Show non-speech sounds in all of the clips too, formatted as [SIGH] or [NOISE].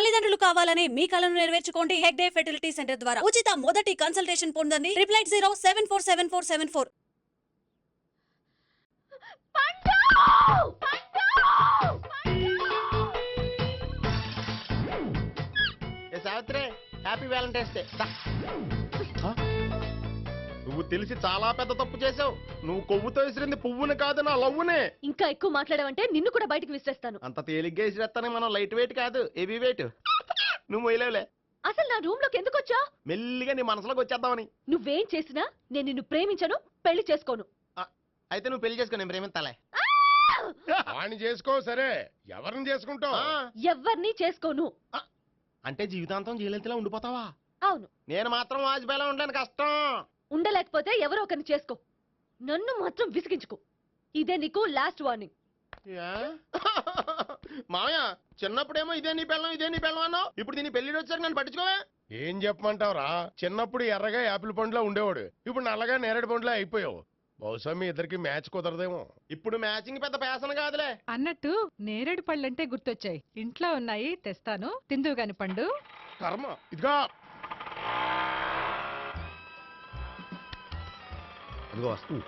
తల్లిదండ్రులు కావాలనే మీ కలను నెరవేర్చుకోండి హెగ్డే ఫెర్టిలిటీ సెంటర్ ద్వారా. ఉచిత మొదటి కన్సల్టేషన్ పొందండి. Triple eight zero seven four seven four seven four. Savitri happy valentine's day? నువ్వు తెలిసి చాలా పెద్ద తప్పు చేసావు నువ్వు కొవ్వుతో విసిరింది పువ్వుని కాదు నా లవ్వునే. ఇంకా ఎక్కువ మాట్లాడమంటే నిన్ను కూడా బయటికి విసిరేస్తాను. అంత తేలిగ్గా విసిరేస్తానే మనం లైట్ వెయిట్ కాదు హెవీ వెయిట్. నువ్వు వేయలేవులే అసలు నా రూమ్లోకి ఎందుకు వచ్చా మెల్లిగా నీ మనసులోకి వచ్చేద్దామని. నువ్వేం చేసినా నేను నిన్ను ప్రేమించను పెళ్ళి చేసుకోను. అయితే నువ్వు పెళ్ళి చేసుకో నేను ప్రేమిస్తాలే. వాణ్ణి చేసుకో సరే. ఎవరిని చేసుకుంటావు? ఆ, ఎవ్వరిని చేసుకోను. అంటే జీవితాంతం జయలలితలా ఉండిపోతావా? అవును. నేను మాత్రం వాజ్పేయిలా ఉండడానికి కష్టం. ఉండలేకపోతే ఎవరో ఒకరిని చేసుకో. నన్ను మాత్రం విసిగించుకో. ఇదే నీకు లాస్ట్ వార్నింగ్ యా? మామయ్య చిన్నప్పుడేమో ఇదే నీ పెళ్ళం ఇదే నీ పెళ్ళం అన్నావు. ఇప్పుడు దీని పెళ్ళి వచ్చాక నన్ను పట్టించుకోవా. ఏం చెప్పమంటావురా? చిన్నప్పుడు ఎర్రగా యాపిల్ పండులో ఉండేవాడు. ఇప్పుడు నల్లగా నేరేడు పండులో అయిపోయావు. బహుశా మీ ఇద్దరికి మ్యాచ్ కుదరదేమో. ఇప్పుడు మ్యాచింగ్ పెద్ద ఫ్యాషన్ కాదులే. అన్నట్టు నేరేడు పళ్ళంటే గుర్తొచ్చాయి. ఇంట్లో ఉన్నాయి తెస్తాను. తిందువు గాని పండు. కర్మ. ఇదిగా అదిగో వస్తుంది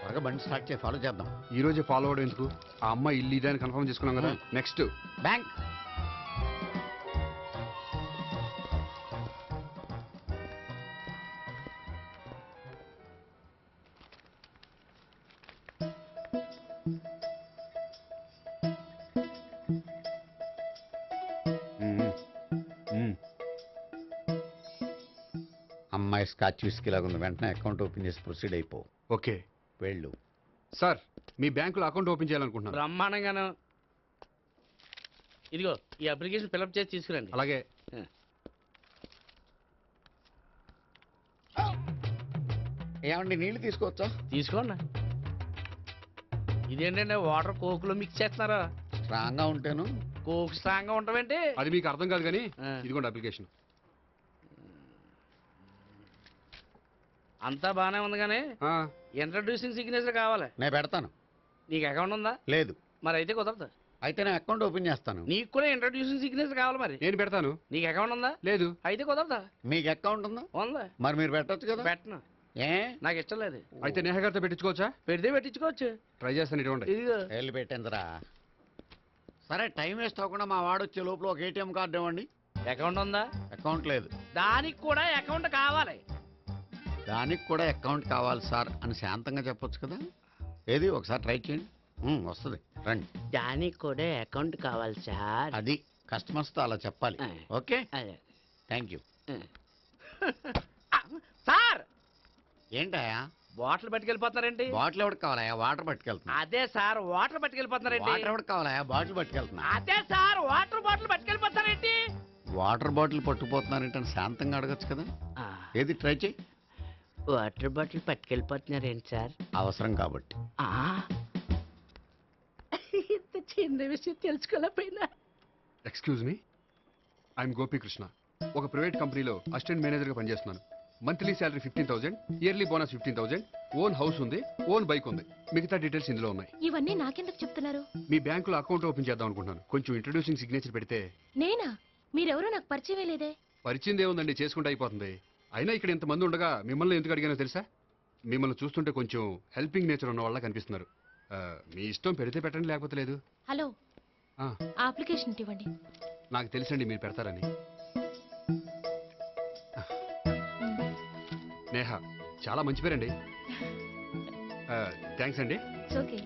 త్వరగా బండి స్టార్ట్ చేసి ఫాలో చేద్దాం. ఈ రోజే ఫాలో అవడం ఎందుకు? ఆ అమ్మాయి ఇల్లు ఇదని కన్ఫర్మ్ చేసుకున్నాం కదా. నెక్స్ట్ బ్యాంక్ స్కాచ్ విస్కీ లాగా ఉంది వెంటనే అకౌంట్ ఓపెన్ చేసి ప్రొసీడ్ అయిపో. ఓకే. వెళ్ళు. సార్ మీ బ్యాంకులో అకౌంట్ ఓపెన్ చేయాలనుకుంటున్నాను. బ్రహ్మాండంగాను. ఇదిగో ఈ అప్లికేషన్ ఫిలప్ చేసి తీసుకురండి. అలాగే. ఏమండి నీళ్ళు తీసుకోవచ్చా? తీసుకోండి. ఇదేంటంటే వాటర్ కోకులో మిక్స్ చేస్తున్నారా? స్ట్రాంగ్గా ఉంటేను. కోక్ స్ట్రాంగ్గా ఉంటావేంటి అది మీకు అర్థం కాదు కానీ. ఇదిగోండి అప్లికేషన్. అంతా బానే ఉంది కానీ ఇంట్రడ్యూసింగ్ సిగ్నేచర్ కావాలి. నేను పెడతాను. నీకు అకౌంట్ ఉందా? లేదు. మరి అయితే కుదరదు. అయితే నేను అకౌంట్ ఓపెన్ చేస్తాను. నీకు కూడా ఇంట్రడ్యూసింగ్ సిగ్నేచర్ కావాలి మరి. నేను పెడతాను. నీకు అకౌంట్ ఉందా? లేదు. అయితే కుదరదా? మీకు అకౌంట్ ఉందా? ఉందా? మరి మీరు పెట్టొచ్చు కదా. పెట్టను. ఏ? నాకు ఇష్టం లేదు. అయితే నేహ గారితో పెట్టించుకోవచ్చా? పెడితే పెట్టించుకోవచ్చు. ట్రై చేస్తాను ఇటువంటి ఇదిగో. వెళ్ళి పెట్టిందిరా. సరే టైం వేస్ట్ అవ్వకుండా మా వాడు వచ్చే లోపల ఒక ఏటీఎం కార్డు ఇవ్వండి. అకౌంట్ ఉందా? అకౌంట్ లేదు. దానికి కూడా అకౌంట్ కావాలి. దానికి కూడా అకౌంట్ కావాలి సార్ అని శాంతంగా చెప్పొచ్చు కదా. ఏది? ఒకసారి ట్రై చేయండి. ఉమ్, వస్తుంది. రండి. దానికి కూడా అకౌంట్ కావాలి సార్. అది కస్టమర్స్తో అలా చెప్పాలి. ఓకే? అదే. Thank you. [LAUGHS] సార్! ఏంటయా బాటిల్ పట్టుకెళ్ళిపోతున్నారేంటి? బాటిల్ ఎవరికి కావాలయా వాటర్ పట్టుకెళ్తున్నా. అదే సార్ వాటర్ వాటర్ ఎవరికి కావాలయా బాటిల్ పట్టుకెళ్తున్నా. అదే సార్ వాటర్ బాటిల్ పట్టుకెళ్ళిపోతారేంటి వాటర్ బాటిల్ పట్టుకుపోతున్నారంటే శాంతంగా అడగచ్చు కదా. ఏది? ట్రై చేయి. వాటర్ బాటిల్ పట్టుకెళ్ళిపోతున్నారేంటి సార్? అవసరం కాబట్టి. ఇంత చిన్న విషయం తెలుసుకోలేకపోయినా. ఎక్స్క్యూజ్ మీ ఐఎమ్ గోపీకృష్ణ ఒక ప్రైవేట్ కంపెనీలో అసిస్టెంట్ మేనేజర్గా పనిచేస్తున్నాను. Monthly salary fifteen thousand yearly bonus fifteen thousand own house ఉంది ఓన్ బైక్ ఉంది. మిగతా డీటెయిల్స్ ఇందులో ఉన్నాయి. ఇవన్నీ నాకెందుకు చెప్తున్నారు? మీ బ్యాంకులో అకౌంట్ ఓపెన్ చేద్దాం అనుకుంటున్నాను. కొంచెం ఇంట్రడ్యూసింగ్ సిగ్నేచర్ పెడితే నేనా? మీరెవరో నాకు పరిచయమే లేదే. పరిచయం ఏముందండి? చేసుకుంటే అయిపోతుంది. అయినా ఇక్కడ ఇంతమంది ఉండగా మిమ్మల్ని ఎందుకు అడిగానో తెలుసా? మిమ్మల్ని చూస్తుంటే కొంచెం హెల్పింగ్ నేచర్ ఉన్న వాళ్ళ కనిపిస్తున్నారు. ఆ, మీ ఇష్టం పెడితే పెట్టండి లేకపోతే లేదు. హలో. ఆ. ఆ అప్లికేషన్ ఇవ్వండి. నాకు తెలుసండి మీరు పెడతారని. నేహ చాలా మంచి పేరండి. థ్యాంక్స్ అండి. ఓకే.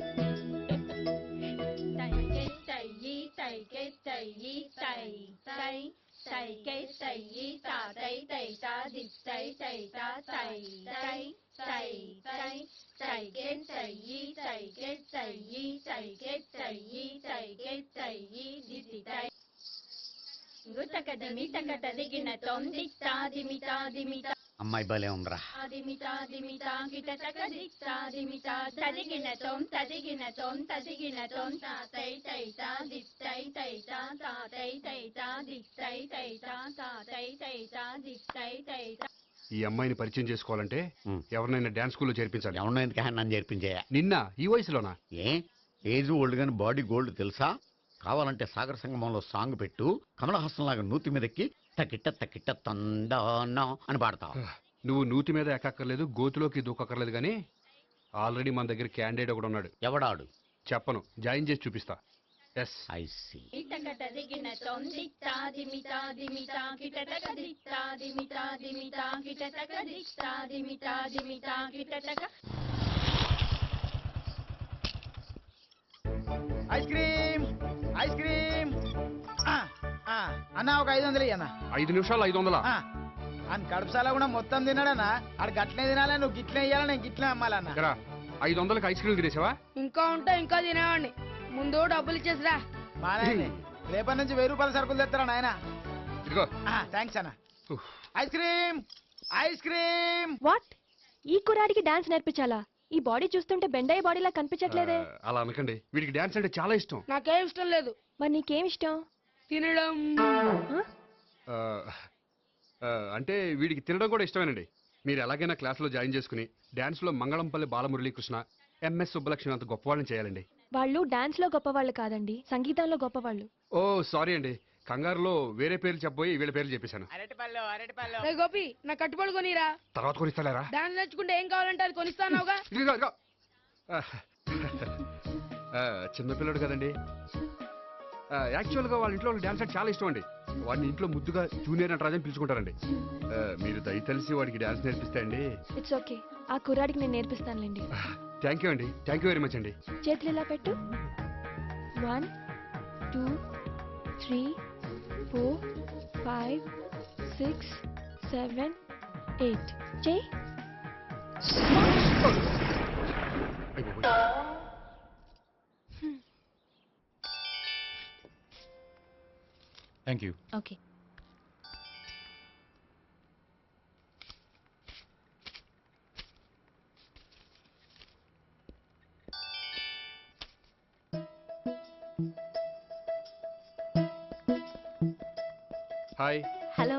細雞細衣大底地打碟仔細打細低細低細雞細衣細雞細衣細雞細衣細雞細衣碟仔。గుతక దిమి తక తదిగిన తొమ్మిది తా దిమి తా తా అమ్మాయి భలే ఉందిరా. ఈ అమ్మాయిని పరిచయం చేసుకోవాలంటే. ఎవరినైనా డాన్స్ స్కూల్లో చేర్పించాలి. ఎవరినో ఎందుకు నన్ను చేర్పించేయ? నిన్న ఈ వయసులోనా? ఏ? ఏజ్ ఓల్డ్ గాని బాడీ గోల్డ్ తెలుసా? కావాలంటే సాగర సంగమంలో సాంగ్ పెట్టు కమలహాసం లాగా నూతి మీదకి తకిట్ట తకిట్ట తందానా అని పాడతావు నువ్వు నూతి మీద ఎక్కక్కర్లేదు గోతులోకి దూకక్కర్లేదు కానీ ఆల్రెడీ మన దగ్గర క్యాండిడేట్ ఒకడు ఉన్నాడు. ఎవడాడు? చెప్పను జాయిన్ చేసి చూపిస్తా. ఎస్. I C. కిటటక అన్న ఒక ఐదు వందలు అన్న ఐదు నిమిషాలు ఐదు వందలా? అని కడుపుసాల కూడా మొత్తం తిన్నాడన్నా ఆడు గట్లనే తినాలి నువ్వు గిట్లే ఇయ్యాలి నేను గిట్లే అమ్మాలన్న. ఐదు వందలకి ఐస్ క్రీమ్ తినేసావా? ఇంకా ఉంటే ఇంకా తినేవాడిని. ముందు డబ్బులు ఇచ్చేసిరా. మానే రేపటి నుంచి వెయ్యి రూపాయల సరుకులు తెస్తారా నాయన? ఇదిగో. థ్యాంక్స్ అన్న. Ice cream ice cream. What? ఈ కురాడికి డాన్స్ నేర్పించాలా? ఈ బాడీ చూస్తుంటే బెండయ్య బాడీలా కనిపించట్లేదే. అలా అనకండి. వీడికి డాన్స్ అంటే చాలా ఇష్టం. నాకేం ఇష్టం లేదు. మరి నీకేం ఇష్టం? తినడం. ఆ, ఆ, అంటే వీడికి తినడం కూడా ఇష్టమేనండి. మీరు ఎలాగైనా క్లాస్లో జాయిన్ చేసుకుని డాన్స్లో మంగళంపల్లి బాలమురళీకృష్ణ ఎంఎస్ సుబ్బలక్ష్మి అంత గొప్పవాళ్ళని చేయాలండి. వాళ్ళు డాన్స్లో గొప్పవాళ్ళు కాదండి సంగీతంలో గొప్పవాళ్ళు. ఓ సారీ అండి. కంగారులో వేరే పేర్లు చెప్పబోయి వీళ్ళ పేర్లు చెప్పేశాను. అరటిపళ్ళు అరటిపళ్ళు. రే గోపి నా కట్టుబడి కొనిరా. తర్వాత కొనిస్తారా డాన్స్ నేర్చుకుంటే ఏం కావాలంటే అది కొనిస్తానావుగా. ఇదిగో ఇదిగో. ఆ, ఆ, చిన్నపిల్లడు కదండి. యాక్చువల్గా వాళ్ళ ఇంట్లో డాన్స్ అంటే చాలా ఇష్టం అండి. వాడిని ఇంట్లో ముద్దుగా జూనియర్ నటరాజు అని పిలుచుకుంటారండి. ఆ, మీరు దయ తెలిసి వాడికి డాన్స్ నేర్పిస్తే అండి ఇట్స్ ఓకే ఆ కుర్రాడికి నేను నేర్పిస్తానులేండి. థ్యాంక్ యూ అండి. థ్యాంక్ యూ వెరీ మచ్ అండి. చేతులు ఇలా పెట్టు? One two three four five six seven eight చెయ్యి అయిపోయి thank you okay hi hello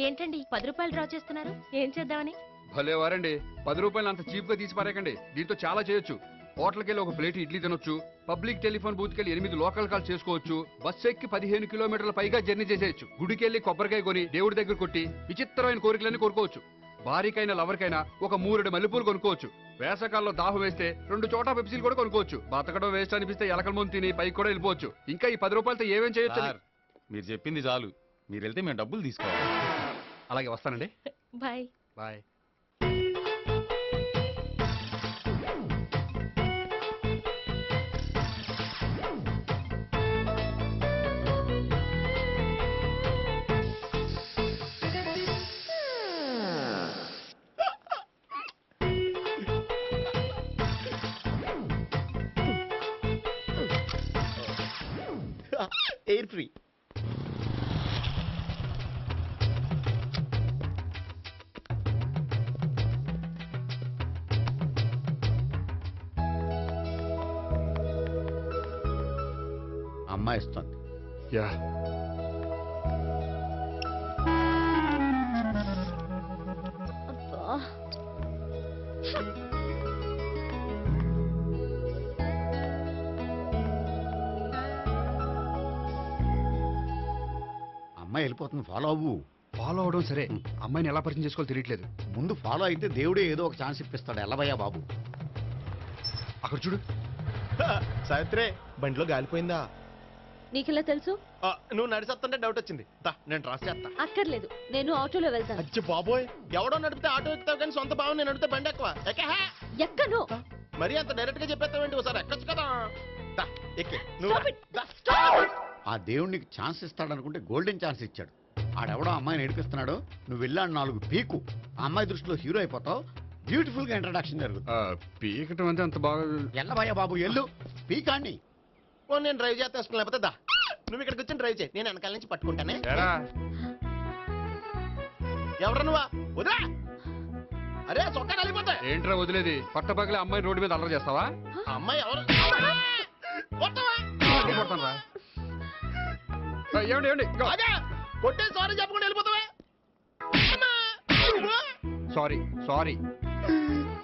ఏంటండి? పది రూపాయలు డ్రా చేస్తున్నారు? ఏం చేద్దామని? భలే వారండి పది రూపాయలు అంత చీప్గా తీసి పారేకండి దీంతో చాలా చేయొచ్చు. హోటల్కి వెళ్ళి ఒక ప్లేట్ ఇడ్లీ తినొచ్చు. పబ్లిక్ టెలిఫోన్ బూత్కి వెళ్ళి ఎనిమిది లోకల్ కాల్ చేసుకోవచ్చు. బస్ ఎక్కి పదిహేను కిలోమీటర్ల పైగా జర్నీ చేసేయచ్చు. గుడికి వెళ్ళి కొబ్బరికాయ కొని దేవుడి దగ్గర కొట్టి విచిత్రమైన కోరికలన్నీ కోరుకోవచ్చు. భారీకైనా లవర్కైనా ఒక మూరెడు మల్లెపూలు కొనుక్కోవచ్చు. వేసవకాలంలో దాహం వేస్తే రెండు చోట పెప్సీలు కూడా కొనుక్కోవచ్చు. బతకడం వేస్ట్ అనిపిస్తే ఎలకల ముందు తిని పైకి కూడా వెళ్ళిపోవచ్చు. ఇంకా ఈ పది రూపాయలతో ఏమేం చేయొచ్చు మీరు చెప్పింది చాలు. మీరు వెళ్తే మేము డబ్బులు తీసుకోవాలి. అలాగే వస్తానండి. బాయ్. బాయ్. ఫ్రీ అమ్మాయి ఇస్తుంది యా ఫాలో అవ్వు. ఫాలో అవడం సరే. అమ్మాయిని ఎలా పరిచయం చేసుకోవాలో తెలియట్లేదు. ముందు ఫాలో అయితే దేవుడే ఏదో ఒక ఛాన్స్ ఇప్పిస్తాడు. ఎల్లవయ్యా బాబు. అక్కడ చూడు. సావిత్రే బండిలో గాలిపోయిందా నీకెలా తెలుసు? ఆ, నువ్వు నడిచేస్తుంటే డౌట్ వచ్చింది. దా నేను ట్రాస్ చేస్తా. అక్కర్లేదు. నేను ఆటోలో వెళ్తాను. అచ్చి బాబోయ్. ఎవడో నడిపితే ఆటో ఎక్కుతావు కానీ సొంత భావం నేను నడిపితే బండి ఎక్కువ. ఎక్కను? మరి అంత డైరెక్ట్గా చెప్పేస్తావేంటి? ఒకసారి ఎక్కొచ్చు కదా. దా ఎక్కి. నువ్వు. ఆ దేవుడికి ఛాన్స్ ఇస్తాడనుకుంటే గోల్డెన్ ఛాన్స్ ఇచ్చాడు. ఆడెవడో అమ్మాయిని ఏడిపిస్తున్నాడు. నువ్వు వెళ్ళాడు నాలుగు పీకు. ఆ అమ్మాయి దృష్టిలో హీరో అయిపోతావు. బ్యూటిఫుల్గా ఇంట్రడక్షన్ జరుగుతుంది. ఆ, పీకటం అంటే అంత బాగా ఎల్లవయ్యా బాబు ఎల్లు పీకాన్ని. ఓ నేను డ్రైవ్ చేస్తాను లేకపోతే దా. నువ్వు ఇక్కడికి వచ్చి డ్రైవ్ చేయి. నేను వెనకాల నుంచి పట్టుకుంటానే. ఎరా. ఎవరు నువ్వా? వదిలా. అరే చొక్కా కలిపోతా ఏంట్రా వదిలేది? పట్టపగలే అమ్మాయి రోడ్డు మీద అల్లరి చేస్తావా? అమ్మాయి ఎవరు? కొట్టవా? కొడతానురా. ఆ, ఏమండి ఏమండి ఇదిగో. కొట్టే సారీ చెప్పకుండా వెళ్ళిపోతావా? Sorry sorry.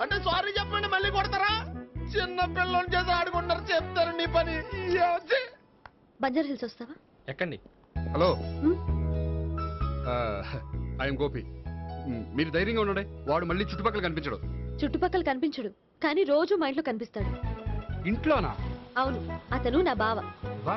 అంటే సారీ చెప్పండి మళ్ళీ కొడతారా? చిన్న పిల్లలు చేసి ఆడుకుంటారు చెప్తారు నీ పని? బంజారా హిల్స్ వస్తావా? ఎక్కండి. హలో? ఐఎమ్ గోపి. మీరు ధైర్యంగా ఉండండి. వాడు మళ్ళీ చుట్టుపక్కల కనిపించడు. చుట్టుపక్కల కనిపించడు కానీ రోజు మా ఇంట్లో కనిపిస్తాడు. ఇంట్లోనా? అవును అతను నా బావ. వా.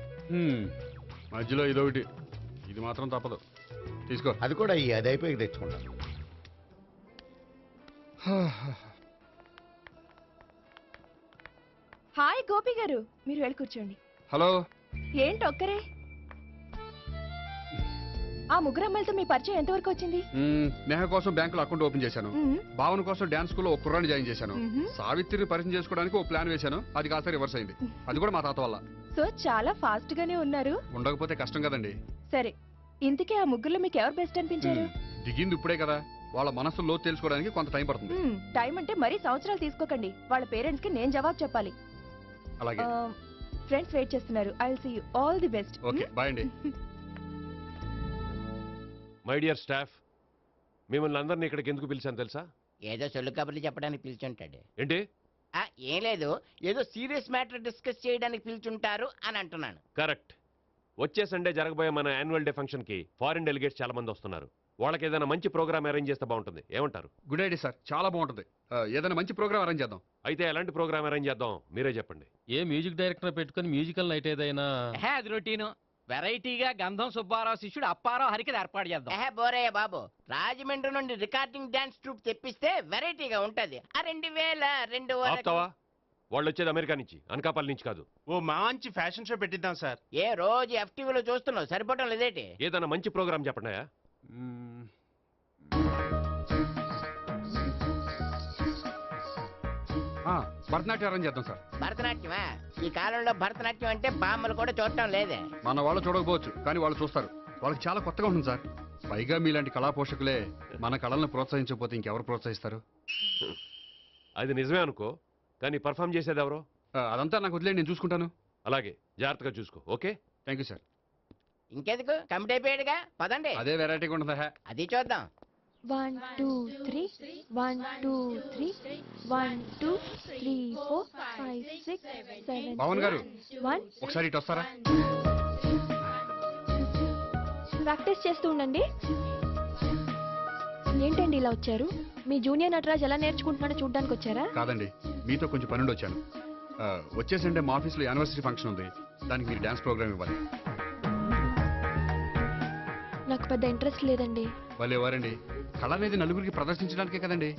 మధ్యలో ఇదొకటి. ఇది మాత్రం తప్పదు. తీసుకో. అది కూడా ఈ అది అయిపోయి తెచ్చుకుంటాను హాయ్ గోపి గారు. మీరు వెళ్ళి కూర్చోండి. హలో. ఏంటి ఒక్కరే? ఆ ముగ్గురు అమ్మాయిలతో మీ పరిచయం ఎంతవరకు వచ్చింది? నేహ కోసం బ్యాంకులో అకౌంట్ ఓపెన్ చేశాను. భావన కోసం డాన్స్ స్కూల్లో ఒక కుర్రాన్ని జాయిన్ చేశాను. సావిత్రిని పరిచయం చేసుకోవడానికి ఒక ప్లాన్ వేశాను. అది కాస్త రివర్స్ అయింది. అది కూడా మా తాత వల్ల. సో చాలా ఫాస్ట్ గానే ఉన్నారు. ఉండకపోతే కష్టం కదండి. సరే ఇంతకీ ఆ ముగ్గురులో మీకు ఎవరు బెస్ట్ అనిపించారు? దిగింది ఇప్పుడే కదా. వాళ్ళ మనసు లోతు తెలుసుకోవడానికి కొంత టైం పడుతుంది. టైం అంటే మరీ సంవత్సరాలు తీసుకోకండి. వాళ్ళ పేరెంట్స్కి నేను జవాబు చెప్పాలి. అలాగే. ఫ్రెండ్స్ వెయిట్ చేస్తున్నారు. I see you all the best okay bye అండి. మై డియర్ స్టాఫ్ మిమ్మల్ని అందరినీ ఇక్కడికి ఎందుకు పిలిచాను తెలుసా? ఏదో సొల్లు కబుర్లు చెప్పడానికి పిలిచుంటాడు. ఏంటి? ఆ, ఏం లేదు. ఏదో సీరియస్ మ్యాటర్ డిస్కస్ చేయడానికి పిలిచుంటారు అని అంటున్నాను. కరెక్ట్. వచ్చే సండే జరగబోయే మన యాన్యువల్ డే ఫంక్షన్కి ఫారిన్ డెలిగేట్స్ చాలా మంది వస్తున్నారు. వాళ్ళకి ఏదైనా మంచి ప్రోగ్రామ్ అరేంజ్ చేస్తే బాగుంటుంది. ఏమంటారు? Good idea sir. చాలా బాగుంటుంది. ఏదైనా మంచి ప్రోగ్రామ్ అరేంజ్ చేద్దాం. అయితే ఎలాంటి ప్రోగ్రామ్ అరేంజ్ చేద్దాం? మీరే చెప్పండి. ఏ మ్యూజిక్ డైరెక్టర్ పెట్టుకుని మ్యూజికల్ నైట్ ఏదైనా? అది రొటీను. వెరైటీగా గంధం సుబ్బారావు శిష్యుడు అప్పారావు హరికి ఏర్పాటు చేద్దాం. ఏహే బోరయ్య బాబు రాజమండ్రి నుండి రికార్డింగ్ డాన్స్ ట్రూప్ తెప్పిస్తే వెరైటీగా ఉంటది. ఆ రెండు వేల రెండు వరకు. ఆపుతావా? వాళ్ళు వచ్చేది అమెరికా నుంచి అనకాపల్లి నుంచి కాదు. ఓ మంచి ఫ్యాషన్ షో పెట్టిద్దాం సార్. ఏ రోజు ఎఫ్టీవీలో చూస్తున్నావు? సరిపోవటం లేదేటి ఏదైనా మంచి ప్రోగ్రామ్ చెప్పండి భరతనాట్యం అరేంజ్ చేద్దాం సార్. భరతనాట్యమా? ఈ కాలంలో భరతనాట్యం అంటే బామ్మలు కూడా చూడటం లేదే. మన వాళ్ళు చూడకపోవచ్చు కానీ వాళ్ళు చూస్తారు. వాళ్ళకి చాలా కొత్తగా ఉంటుంది సార్. పైగా మీలాంటి కళా పోషకులే మన కళలను ప్రోత్సహించకపోతే ఇంకెవరు ప్రోత్సహిస్తారు? అది నిజమే అనుకో కానీ పర్ఫామ్ చేసేది ఎవరో అదంతా నాకు వదిలేండి నేను చూసుకుంటాను. అలాగే జాగ్రత్తగా చూసుకో ఓకే? Thank you sir. ఇంకెందుకు? కమిటీ అయిపోయాడుగా? పదండి. అదే వెరైటీగా ఉంటుంది? అది చూద్దాం. One two three one two three one two three four five six seven Pavan గారు వన్ ఒకసారి ఇటు వస్తారా? ప్రాక్టీస్ చేస్తూ ఉండండి. ఏంటండి ఇలా వచ్చారు? మీ జూనియర్ నటరాజ్ ఎలా నేర్చుకుంటున్నాడో చూడ్డానికి వచ్చారా? కాదండి మీతో కొంచెం పనుండి వచ్చాను. వచ్చేసంటే మా ఆఫీస్లో యానివర్సరీ ఫంక్షన్ ఉంది. దానికి మీరు డ్యాన్స్ ప్రోగ్రామ్ ఇవ్వాలి. నాకు పెద్ద ఇంట్రెస్ట్ లేదండి. వాళ్ళు ఎవరండి కళ అనేది నలుగురికి ప్రదర్శించడానికే కదండి?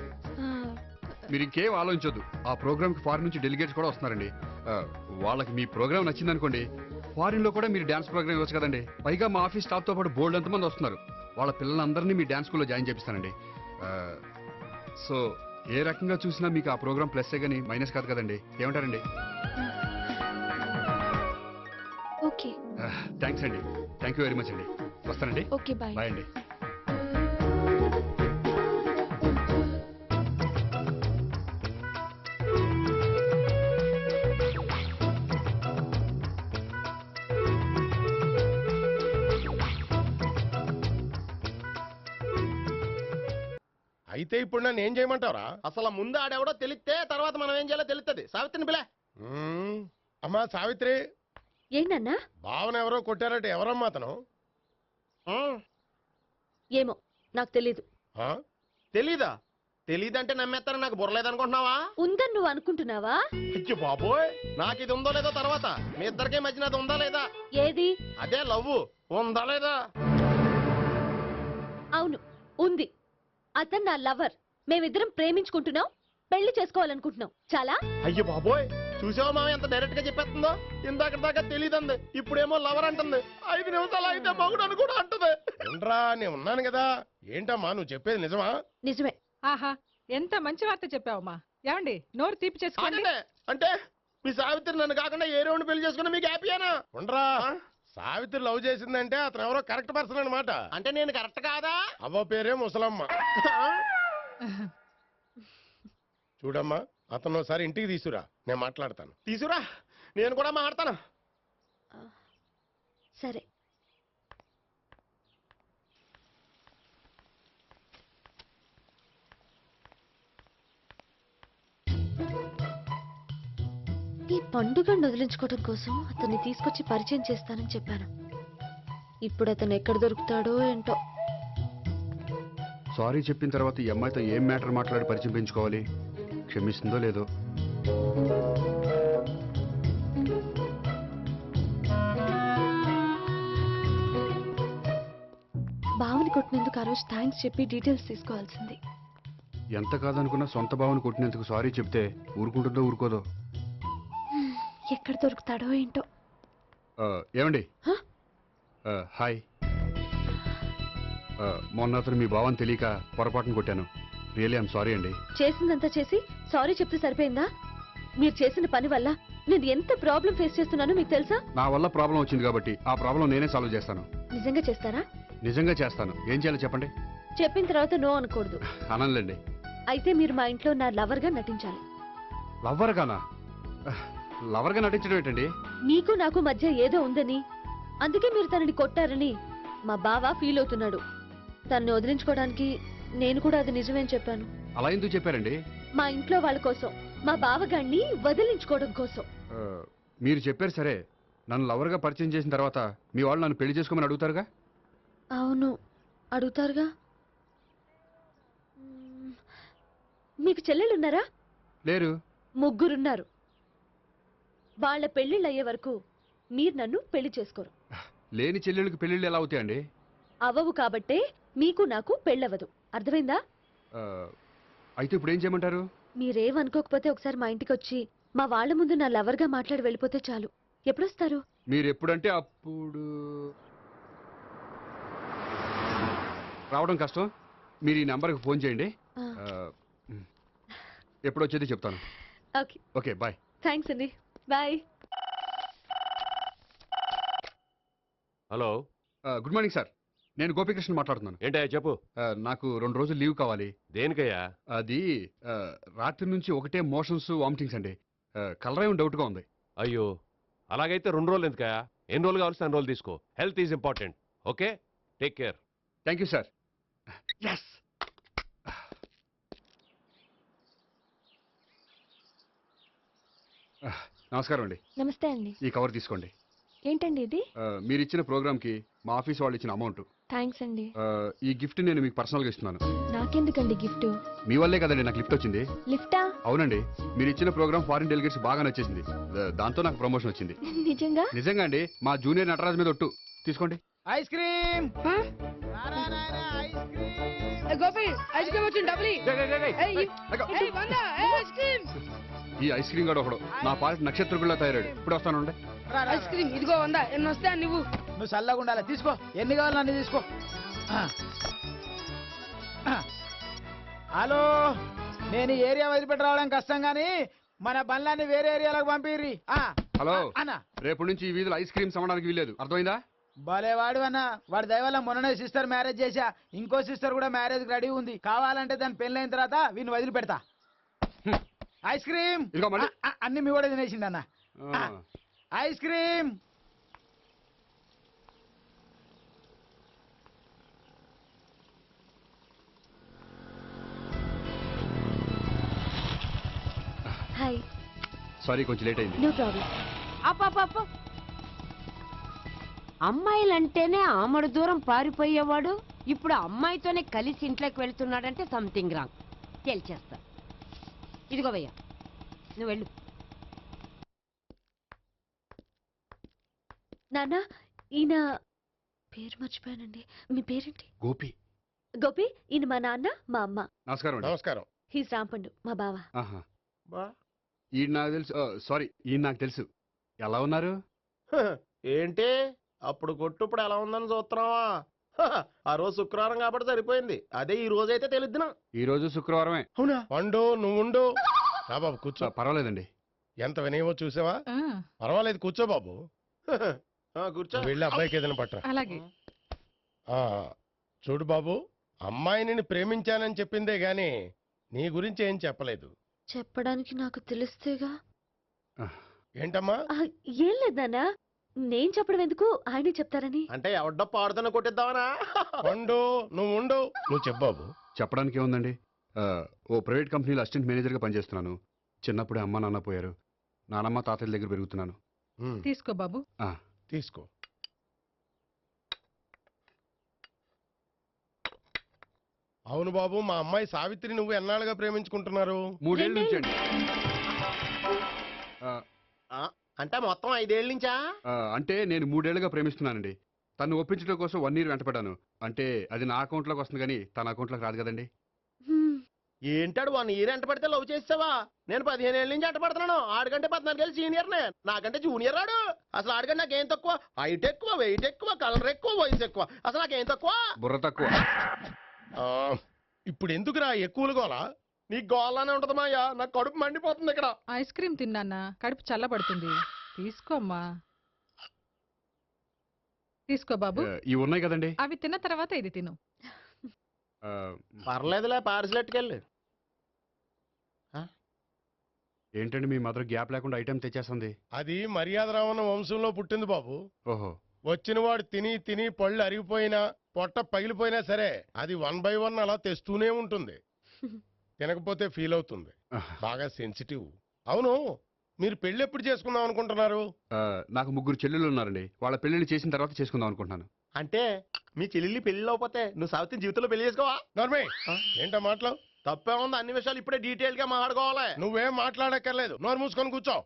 మీరు ఇంకేం ఆలోచించొద్దు. ఆ ప్రోగ్రామ్కి ఫారిన్ నుంచి డెలిగేట్స్ కూడా వస్తున్నారండి. ఆ, వాళ్ళకి మీ ప్రోగ్రామ్ నచ్చిందనుకోండి ఫారిన్లో కూడా మీరు డాన్స్ ప్రోగ్రామ్ ఇవ్వచ్చు కదండి. పైగా మా ఆఫీస్ స్టాఫ్తో పాటు బోల్డ్ ఎంతమంది వస్తున్నారు. వాళ్ళ పిల్లలందరినీ మీ డాన్స్ స్కూల్లో జాయిన్ చేపిస్తానండి. ఆ, సో ఏ రకంగా చూసినా మీకు ఆ ప్రోగ్రామ్ ప్లస్సే కానీ మైనస్ కాదు కదండి. ఏమంటారండి? ఓకే. థ్యాంక్స్ అండి. థ్యాంక్ యూ వెరీ మచ్ అండి. వస్తానండి. Okay bye. బాయ్ అండి. అయితే ఇప్పుడు నన్ను ఏం చేయమంటావరా? అసలు ముందు ఆడెవడో తెలిస్తే తర్వాత మనం ఏం చేయాలో తెలుస్తుంది సావిత్రిని పిల్ల మ్మ్. అమ్మా సావిత్రి. ఏంటన్నా భావన ఎవరో కొట్టారట ఎవరమ్మా అతను? ఏమో నాకు తెలీదు. ఆ? తెలీదా? తెలీదంటే నమ్మేస్తారని నాకు బుర్రలేదనుకుంటున్నావా ఉందని నువ్వు అనుకుంటున్నావా? అయ్యో బాబోయ్. నాకు ఇది ఉందో లేదో తర్వాత. మీ ఇద్దరికే మధ్యన అది ఉందా లేదా? ఏది? అదే లవ్ ఉందా లేదా? అవును ఉంది. అతను నా లవర్. మేమిద్దరం ప్రేమించుకుంటున్నాం పెళ్ళి చేసుకోవాలనుకుంటున్నాం. చాలా? అయ్యో బాబోయ్ చూసావా మామ ఎంత డైరెక్ట్గా చెప్పేస్తుందో? ఇందాక దాకా తెలియదండి ఇప్పుడేమో లవర్ అంటుంది. ఐదు నిమిషాలు అయితే మగుడు అని కూడా అంటుంది. ఉండరా నేను ఉన్నాను కదా. ఏంటమ్మా నువ్వు చెప్పేది నిజమా? నిజమే. ఆహా ఎంత మంచి వార్త చెప్పావమ్మా. ఏమండి నోరు తీపి చేసుకోండి. అంటే మీ సావిత్రి నన్ను కాకుండా ఏ రౌండ్ పెళ్ళి చేసుకున్నా మీకు హ్యాపీయేనా? ఉండరా? సావిత్రి లవ్ చేసిందంటే అతను ఎవరో కరెక్ట్ పర్సన్ అనమాట అంటే నేను కరెక్ట్ కాదా? అవ్వ పేరే ముసలమ్మ. చూడమ్మా అతను ఒకసారి ఇంటికి తీసుకురా నేను మాట్లాడతాను. తీసురా? నేను కూడా మాడతాను సరే. ఈ పండుగను వదిలించుకోవడం కోసం అతన్ని తీసుకొచ్చి పరిచయం చేస్తానని చెప్పాను. ఇప్పుడు అతను ఎక్కడ దొరుకుతాడో ఏంటో. సారీ చెప్పిన తర్వాత ఈ అమ్మాయితో ఏం మ్యాటర్ మాట్లాడి పరిచయం పెంచుకోవాలి? క్షమిస్తుందో లేదో? బావని కొట్టినందుకు ఆ రోజు థ్యాంక్స్ చెప్పి డీటెయిల్స్ తీసుకోవాల్సింది. ఎంత కాదనుకున్నా సొంత భావన కొట్టినందుకు సారీ చెప్తే ఊరుకుంటుందో ఊరుకోదో? ఎక్కడ దొరుకుతాడో ఏంటో. ఏమండి? హాయ్. మొన్న అతను మీ భావం తెలియక పొరపాటును కొట్టాను. రియలీ ఐమ్ సారీ అండి. చేసిందంతా చేసి సారీ చెప్తే సరిపోయిందా? మీరు చేసిన పని వల్ల నేను ఎంత ప్రాబ్లం ఫేస్ చేస్తున్నానో మీకు తెలుసా? నా వల్ల ప్రాబ్లం వచ్చింది కాబట్టి ఆ ప్రాబ్లం నేనే సాల్వ్ చేస్తాను. నిజంగా చేస్తారా? నిజంగా చేస్తాను. ఏం చేయాలో చెప్పండి. చెప్పిన తర్వాత నో అనకూడదు. అనంలేండి అయితే మీరు మా ఇంట్లో నా లవర్గా నటించాలి. లవ్వర్ గానా లవర్గా నటించడం ఏంటండి? నీకు నాకు మధ్య ఏదో ఉందని. అందుకే మీరు తనని కొట్టారని మా బావ ఫీల్ అవుతున్నాడు. తనని వదిలించుకోవడానికి నేను కూడా అది నిజమేని చెప్పాను. అలా ఎందుకు చెప్పారండి? మా ఇంట్లో వాళ్ళ కోసం మా బావగాన్ని వదిలించుకోవడం కోసం. ఆ, మీరు చెప్పారు సరే. నన్ను లవర్గా పరిచయం చేసిన తర్వాత మీ వాళ్ళు నన్ను పెళ్ళి చేసుకోమని అడుగుతారుగా? అవును. అడుగుతారుగా? మ్మ్. మీకు చెల్లెలున్నారా లేరు. ముగ్గురున్నారు. వాళ్ళ పెళ్ళిళ్ళు అయ్యే వరకు మీరు నన్ను పెళ్ళి చేసుకోరు. లేని చెల్లెళ్ళకి పెళ్ళిళ్ళు ఎలా అవుతాయండి? అవ్వవు కాబట్టే మీకు నాకు పెళ్ళవదు. అర్థమైందా? అయితే ఇప్పుడు ఏం చేయమంటారు? మీరేమనుకోకపోతే ఒకసారి మా ఇంటికి వచ్చి మా వాళ్ళ ముందు నా లవర్గా మాట్లాడి వెళ్ళిపోతే చాలు. ఎప్పుడొస్తారు? మీరు ఎప్పుడంటే అప్పుడు రావడం కష్టం. మీరు ఈ నెంబర్కి ఫోన్ చేయండి. ఎప్పుడు వచ్చేది చెప్తాను. ఓకే. Okay bye. థ్యాంక్స్ అండి. Bye hello good morning sir నేను గోపికృష్ణ మాట్లాడుతున్నాను. ఏంటయ్యా చెప్పు. ఆ, నాకు రెండు రోజులు లీవ్ కావాలి. దేనికయ్యా? అది ఆ, రాత్రి నుంచి ఒకటే మోషన్స్ వామిటింగ్స్ అండి. కలరేం డౌట్గా ఉంది. అయ్యో అలాగైతే రెండు రోజులు ఎందుకయ్యా? ఎన్ని రోజులు కావాల్సిన అన్ని రోజులు తీసుకో. Health is important okay take care thank you sir yes నమస్కారం అండి. నమస్తే అండి. ఈ కవర్ తీసుకోండి. ఏంటండి ఇది? మీరు ఇచ్చిన ప్రోగ్రామ్కి మా ఆఫీస్ వాళ్ళు ఇచ్చిన అమౌంట్. థ్యాంక్స్ అండి. ఈ గిఫ్ట్ నేను మీకు పర్సనల్గా ఇస్తున్నాను. నాకెందుకండి గిఫ్ట్? మీ వల్లే కదండి నాకు గిఫ్ట్ వచ్చింది. లిఫ్టా? అవునండి. మీరు ఇచ్చిన ప్రోగ్రామ్ ఫారిన్ డెలిగేట్స్ బాగా నచ్చేసింది. దాంతో నాకు ప్రమోషన్ వచ్చింది. [LAUGHS] నిజంగా? నిజంగా అండి. మా జూనియర్ నటరాజ్ మీద ఒట్టు. తీసుకోండి. Ice cream! Gopi ice cream వచ్చింది డబ్బులు ఈ ఐస్ క్రీమ్ గడు ఒకడు. నా పాలిట నక్షత్ర గుళ్ళ తయారాడు ఇప్పుడు వస్తానండి ఐస్ క్రీమ్ ఇదిగో వందా ఎన్ని వస్తా నువ్వు నువ్వు చల్లగా ఉండాలి తీసుకో. ఎన్ని కావాలి అన్ని తీసుకో. హలో నేను ఈ ఏరియా వదిలిపెట్టి రావడం కష్టం కానీ మన బండ్లన్నీ వేరే ఏరియాలకు పంపిర్రి. ఆ, హలో అన్న. రేపటి నుంచి ఈ వీధిలో ఐస్ క్రీమ్స్ అమ్మడానికి వీలేదు అర్థమైందా? భలేవాడు అన్న వాడి దయ వల్ల మొన్ననే సిస్టర్ మ్యారేజ్ చేశా ఇంకో సిస్టర్ కూడా మ్యారేజ్ రెడీ ఉంది. కావాలంటే దాని పెళ్ళైన తర్వాత వీడిని వదిలిపెడతా. ఐస్ క్రీమ్ ఇదిగో మళ్ళీ. అన్ని మీ కూడా తినేసిండు అన్న ఆ. ఐస్ క్రీమ్ హాయ్ సారీ కొంచెం లేట్ అయింది. నో ప్రాబ్లం అమ్మాయిలంటేనే ఆమడు దూరం పారిపోయేవాడు. ఇప్పుడు అమ్మాయితోనే కలిసి ఇంట్లోకి వెళ్తున్నాడంటే సంథింగ్ రాంగ్ తేల్చేస్తా. ఇదిగో భయ్యా నువ్వు వెళ్ళు. నాన్న ఈయన పేరు మర్చిపోయానండి. మీ పేరేంటి? గోపి. గోపి ఈయన మా నాన్న మా అమ్మ. నమస్కారం అండి. నమస్కారం. హీస్ రాంపండు మా బావ. ఈ నాకు తెలుసు సారీ ఈ నాకు తెలుసు. ఎలా ఉన్నారు? ఏంటి? అప్పుడు కొట్టు ఇప్పుడు ఎలా ఉందని చూస్తున్నావా? ఆ రోజు శుక్రవారం కాబట్టి సరిపోయింది. అదే ఈ రోజు అయితే తెలిద్దునా. ఈ రోజు శుక్రవారమే. అవునా? పండు నువ్వుండు రా బాబు కూర్చో. పర్వాలేదండి. ఎంత వినయమో చూసావా? ఆ, పర్వాలేదు కూర్చో బాబు. ఆ, కూర్చో. వెళ్ళి అబ్బాయికి ఏదైనా పట్టరా. అలాగే. ఆ, చూడు బాబు అమ్మాయి నిన్ను ప్రేమించానని చెప్పిందే గాని నీ గురించి ఏం చెప్పలేదు. చెప్పడానికి నాకు తెలిస్తేగా. ఏంటమ్మా? ఏం లేదు నాన్న నేను చెప్పడం ఎందుకు? ఆయనే చెప్తారని. అంటే ఎవడ్డో పాడుతున్న కొట్టిద్దామనా? పండు నువ్వు ఉండు. నువ్వు చెప్పు బాబు. చెప్పడానికి ఏముందండి? ఆ, ఓ ప్రైవేట్ కంపెనీలో అసిస్టెంట్ మేనేజర్గా పనిచేస్తున్నాను. చిన్నప్పుడే అమ్మ నాన్న పోయారు. నానమ్మ తాతయ్య దగ్గర పెరుగుతున్నాను. తీసుకో బాబు. ఆ, తీసుకో. అవును బాబు మా అమ్మాయి సావిత్రి నువ్వు ఎన్నాళ్ళుగా ప్రేమించుకుంటున్నారు? మూడేళ్ళ నుంచి అండి ఆ, ఆ, అంటే మొత్తం ఐదేళ్ళ నుంచా? ఆ, అంటే నేను మూడేళ్ళుగా ప్రేమిస్తున్నానండి. తను ఒప్పించడం కోసం వన్ ఇయర్ వెంటపడ్డాను. అంటే అది నా అకౌంట్లోకి వస్తుంది కానీ తన అకౌంట్లోకి రాదు కదండి. ఏంటాడు వన్ ఇయర్ ఎంట పడితే లవ్ చేసావా నేను పదిహేను ఏళ్ళ నుంచి ఎంట పడుతున్నాను ఆడికంటే పద్నాలుగేళ్ళు సీనియర్నే నాకంటే జూనియర్ ఆడు. అసలు ఆడికంటే నాకేం తక్కువ? హైట్ ఎక్కువ వెయిట్ ఎక్కువ కలర్ ఎక్కువ వయసు ఎక్కువ. అసలు నాకేం తక్కువ? బుర్ర తక్కువ. ఆ, ఇప్పుడు ఎందుకురా ఎక్కువలు గోలా? నీకు గోళ్ళనే ఉంటది మాయా. నాకు కడుపు మండిపోతుంది ఇక్కడ. ఐస్ క్రీమ్ తిన్నానా? కడుపు చల్లబడుతుంది. తీసుకోమ్మా తీసుకో బాబు. ఇవి ఉన్నాయి కదండి. అవి తిన్న తర్వాత ఇది తిను. పర్లేదులే పార్సిల్ ఎట్టుకెళ్ళి ఏంటండి మీ మదర్ గ్యాప్ లేకుండా ఐటెం తెచ్చేస్తుంది? అది మర్యాద రావణ వంశంలో పుట్టింది బాబు. ఓహో. వచ్చిన వాడు తిని తిని పళ్ళు అరిగిపోయినా పొట్ట పగిలిపోయినా సరే అది వన్ బై వన్ అలా తెస్తూనే ఉంటుంది. [LAUGHS] తినకపోతే ఫీల్ అవుతుంది. బాగా సెన్సిటివ్ అవును మీరు పెళ్ళి ఎప్పుడు చేసుకుందాం అనుకుంటున్నారు? నాకు ముగ్గురు చెల్లెలు ఉన్నారండి. వాళ్ళ పెళ్ళిళ్ళు చేసిన తర్వాత చేసుకుందాం అనుకుంటున్నాను. అంటే మీ చెల్లెల్ని పెళ్ళి అవ్వకపోతే నువ్వు సావిత్రి జీవితంలో పెళ్ళి చేసుకోవా? నర్మే! ఏంటా మాటలు? తప్పే ఉంది అన్ని విషయాలు ఇప్పుడే డీటెయిల్గా మాట్లాడుకోవాలి. నువ్వేం మాట్లాడక్కర్లేదు. నోరు మూసుకొని కూర్చో.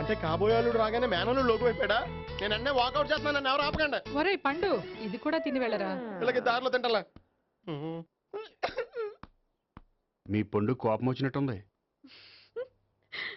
అంటే కాబోయేవాళ్ళు రాగానే మేనలు లోకి అయిపోయాడా నేను అన్నీ వాకౌట్ చేస్తున్నాను నన్ను ఎవరు ఆపకండి. ఒరే పండు. ఇది కూడా తిని వెళ్ళరా? వీళ్ళకి దారిలో తింటలా. మీ పండు కోపం వచ్చినట్టుంది